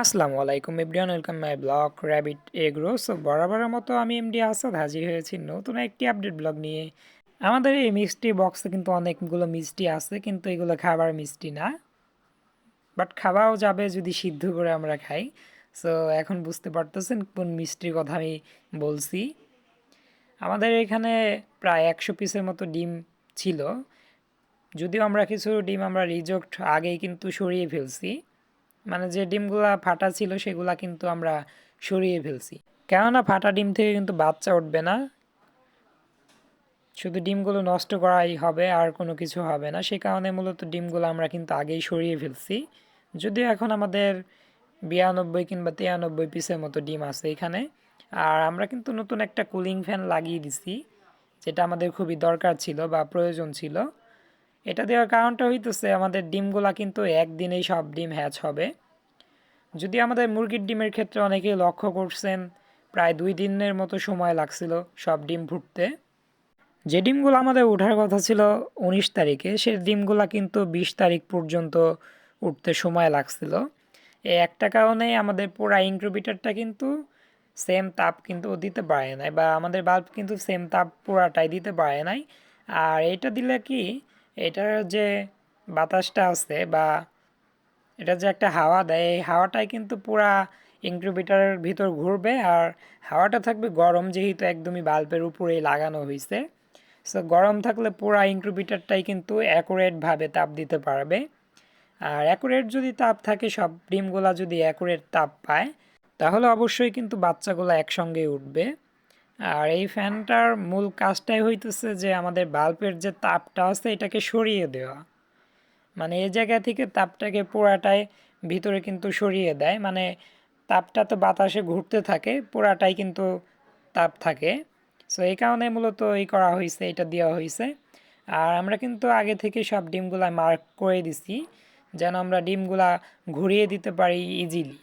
আসসালামু আলাইকুম everyone, welcome my blog rabbit agro. So বরাবরের মতো আমি এমডি আসাদ, হাজির হয়েছি নতুন একটি আপডেট ব্লগ নিয়ে। আমাদের এই মিষ্টি বক্সে কিন্তু অনেকগুলো মিষ্টি আছে, কিন্তু এগুলো খাবার মিষ্টি না। বাট খাওয়াও যাবে যদি সিদ্ধ করে আমরা খাই। সো এখন বুঝতে পারতেছেন কোন মিষ্টির কথা আমি বলছি। আমাদের এখানে প্রায় একশো পিসের মতো ডিম ছিল। যদিও আমরা কিছু ডিম আমরা রিজেক্ট আগেই কিন্তু সরিয়ে ফেলছি। মানে যে ডিমগুলা ফাটা ছিল সেগুলা কিন্তু আমরা সরিয়ে ফেলছি। কেননা ফাটা ডিম থেকে কিন্তু বাচ্চা উঠবে না। শুধু ডিমগুলো নষ্ট করাই হবে, আর কোনো কিছু হবে না। সে কারণে মূলত ডিমগুলো আমরা কিন্তু আগেই সরিয়ে ফেলছি। যদিও এখন আমাদের বিরানব্বই কিংবা তিরানব্বই পিসের মতো ডিম আছে এখানে। আর আমরা কিন্তু নতুন একটা কুলিং ফ্যান লাগিয়ে দিছি, যেটা আমাদের খুবই দরকার ছিল বা প্রয়োজন ছিল। এটা দেওয়ার কারণটা হইতেছে আমাদের ডিমগুলা কিন্তু একদিনেই সব ডিম হ্যাচ হবে। যদি আমাদের মুরগির ডিমের ক্ষেত্রে অনেকেই লক্ষ্য করছেন, প্রায় দুই দিনের মতো সময় লাগছিল সব ডিম ফুটতে। যে ডিমগুলো আমাদের ওঠার কথা ছিল উনিশ তারিখে সে ডিমগুলো কিন্তু বিশ তারিখ পর্যন্ত উঠতে সময় লাগছিল। এই একটা কারণে আমাদের পুরা ইনক্রুবিটারটা কিন্তু সেম তাপ কিন্তু দিতে পারে নাই বা আমাদের বাল্ব কিন্তু সেম তাপ পুরাটাই দিতে পারে নাই। আর এটা দিলে কি এটার যে বাতাসটা আছে বা এটা যে একটা হাওয়া দেয়, এই হাওয়াটাই কিন্তু পুরা ইনকিউবেটারের ভিতর ঘুরবে আর হাওয়াটা থাকবে গরম যেহেতু একদমই বাল্বের উপরেই লাগানো হয়েছে সো গরম থাকলে পুরা ইনকিউবেটারটাই কিন্তু অ্যাকুরেটভাবে তাপ দিতে পারবে। আর অ্যাকুরেট যদি তাপ থাকে, সব ডিমগুলা যদি অ্যাকুরেট তাপ পায়, তাহলে অবশ্যই কিন্তু বাচ্চাগুলো একসঙ্গে উঠবে। আর এই ফ্যানটার মূল কাজটাই হইতেছে যে আমাদের বাল্বের যে তাপটা আছে, এটাকে সরিয়ে দেওয়া। মানে এই জায়গা থেকে তাপটাকে পোড়াটাই ভিতরে কিন্তু সরিয়ে দেয়। মানে তাপটা তো বাতাসে ঘুরতে থাকে পোড়াটাই কিন্তু তাপ থাকে। সো এই কারণে মূলত এই করা হয়েছে এটা দেওয়া হয়েছে আর আমরা কিন্তু আগে থেকে সব ডিমগুলা মার্ক করে দিছি, যেন আমরা ডিমগুলা ঘুরিয়ে দিতে পারি ইজিলি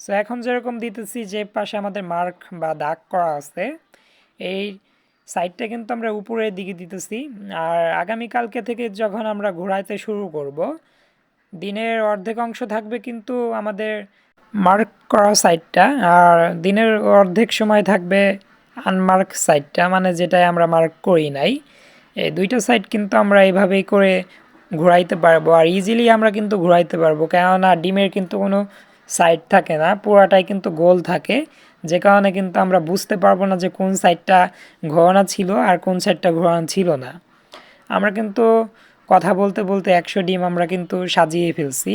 সো এখন যেরকম দিতেছি যে পাশে আমাদের মার্ক বা দাগ করা আছে, এই সাইডটা কিন্তু আমরা উপরের দিকে দিতেছি। আর আগামীকালকে থেকে যখন আমরা ঘোরাইতে শুরু করব, দিনের অর্ধেক অংশ থাকবে কিন্তু আমাদের মার্ক করা সাইডটা আর দিনের অর্ধেক সময় থাকবে আনমার্ক সাইডটা মানে যেটাই আমরা মার্ক করি নাই। এই দুইটা সাইড কিন্তু আমরা এইভাবেই করে ঘোরাইতে পারব, আর ইজিলি আমরা কিন্তু ঘোরাইতে পারব। কেননা, ডিমের কিন্তু কোনো সাইড থাকে না, পুরাটাই কিন্তু গোল থাকে। যে কারণে কিন্তু আমরা বুঝতে পারব না যে কোন সাইডটা ঘোরানো ছিল আর কোন সাইডটা ঘোরানো ছিল না। আমরা কিন্তু কথা বলতে বলতে একশো ডিম আমরা কিন্তু সাজিয়ে ফেলছি।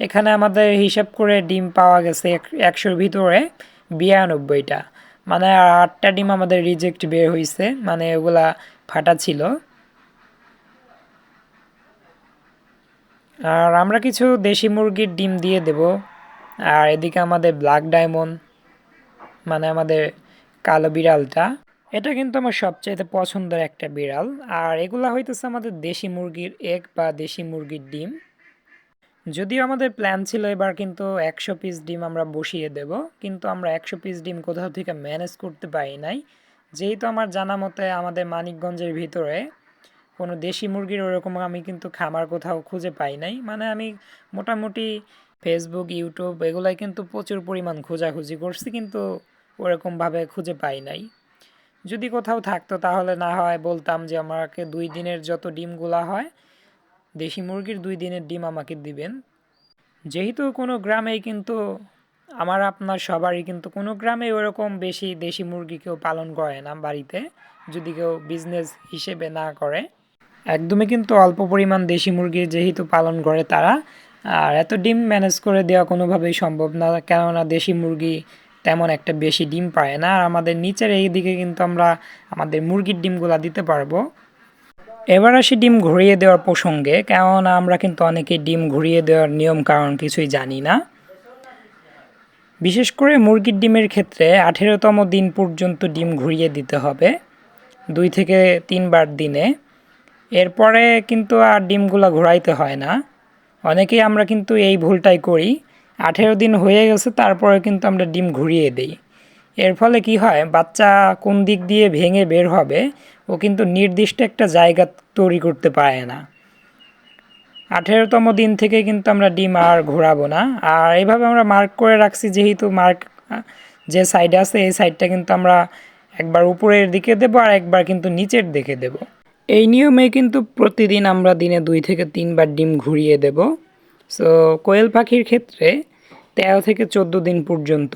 এখানে আমাদের হিসাব করে ডিম পাওয়া গেছে একশোর ভিতরে বিরানব্বইটা। মানে আর আটটা ডিম আমাদের রিজেক্ট বের হয়েছে মানে ওগুলা ফাটা ছিল। আর আমরা কিছু দেশি মুরগির ডিম দিয়ে দেব। আর এদিকে আমাদের ব্ল্যাক ডায়মন্ড মানে আমাদের কালো বিড়ালটা, এটা কিন্তু আমার সবচাইতে পছন্দের একটা বিড়াল। আর এগুলা হইতেছে আমাদের দেশি মুরগির এগ বা দেশি মুরগির ডিম। যদিও আমাদের প্ল্যান ছিল এবার কিন্তু একশো পিস ডিম আমরা বসিয়ে দেব, কিন্তু আমরা একশো পিস ডিম কোথাও থেকে ম্যানেজ করতে পারি নাই। যেহেতু আমার জানা মতে আমাদের মানিকগঞ্জের ভিতরে কোনো দেশি মুরগির ওরকম আমি কিন্তু খামার কোথাও খুঁজে পাই নাই। মানে আমি মোটামুটি ফেসবুক ইউটিউব এগুলাই কিন্তু প্রচুর পরিমাণ খোঁজাখুঁজি করছি কিন্তু ওরকমভাবে খুঁজে পাই নাই। যদি কোথাও থাকতো তাহলে না হয় বলতাম যে আমাকে দুই দিনের যত ডিমগুলা হয়, দেশি মুরগির দুই দিনের ডিম আমাকে দিবেন। যেহেতু কোনো গ্রামেই কিন্তু আমার আপনার সবারই কিন্তু কোনো গ্রামে ওরকম বেশি দেশি মুরগি কেউ পালন করে না বাড়িতে, যদি কেউ বিজনেস হিসেবে না করে। একদমই কিন্তু অল্প পরিমাণ দেশি মুরগি যেহেতু পালন করে তারা আর এত ডিম ম্যানেজ করে দেওয়া কোনোভাবেই সম্ভব না, কেননা দেশি মুরগি তেমন একটা বেশি ডিম পায় না। আর আমাদের নিচের এই দিকে কিন্তু আমরা আমাদের মুরগির ডিমগুলো দিতে পারব। এবার আসি ডিম ঘুরিয়ে দেওয়ার প্রসঙ্গে, কেননা আমরা কিন্তু অনেকে ডিম ঘুরিয়ে দেওয়ার নিয়ম কারণ কিছুই জানি না। বিশেষ করে মুরগির ডিমের ক্ষেত্রে আঠেরোতম দিন পর্যন্ত ডিম ঘুরিয়ে দিতে হবে, দুই থেকে তিনবার দিনে। এরপরে কিন্তু আর ডিমগুলো ঘোরাইতে হয় না। অনেকেই আমরা কিন্তু এই ভুলটাই করি। আঠেরো দিন হয়ে গেছে, তারপরে কিন্তু আমরা ডিম ঘুরিয়ে দিই। এর ফলে কি হয়, বাচ্চা কোন দিক দিয়ে ভেঙে বের হবে, ও কিন্তু নির্দিষ্ট একটা জায়গা তৈরি করতে পারে না। আঠেরোতম দিন থেকে কিন্তু আমরা ডিম আর ঘোরাবো না। আর এইভাবে আমরা মার্ক করে রাখছি, যেহেতু মার্ক যে সাইডে আছে, এই সাইডটা কিন্তু আমরা একবার উপরের দিকে দেবো আর একবার কিন্তু নিচের দিকে দেব। এই নিয়মে কিন্তু প্রতিদিন আমরা দিনে দুই থেকে তিনবার ডিম ঘুরিয়ে দেব। সো কোয়েল পাখির ক্ষেত্রে তেরো থেকে চোদ্দ দিন পর্যন্ত,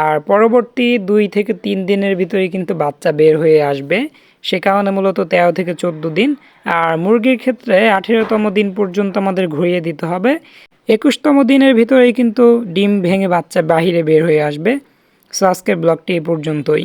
আর পরবর্তী দুই থেকে তিন দিনের ভিতরেই কিন্তু বাচ্চা বের হয়ে আসবে। সে কারণে মূলত তেরো থেকে চোদ্দ দিন, আর মুরগির ক্ষেত্রে আঠেরোতম দিন পর্যন্ত আমাদের ঘুরিয়ে দিতে হবে। একুশতম দিনের ভিতরেই কিন্তু ডিম ভেঙে বাচ্চা বাহিরে বের হয়ে আসবে। সো আজকের ব্লগটি এই পর্যন্তই।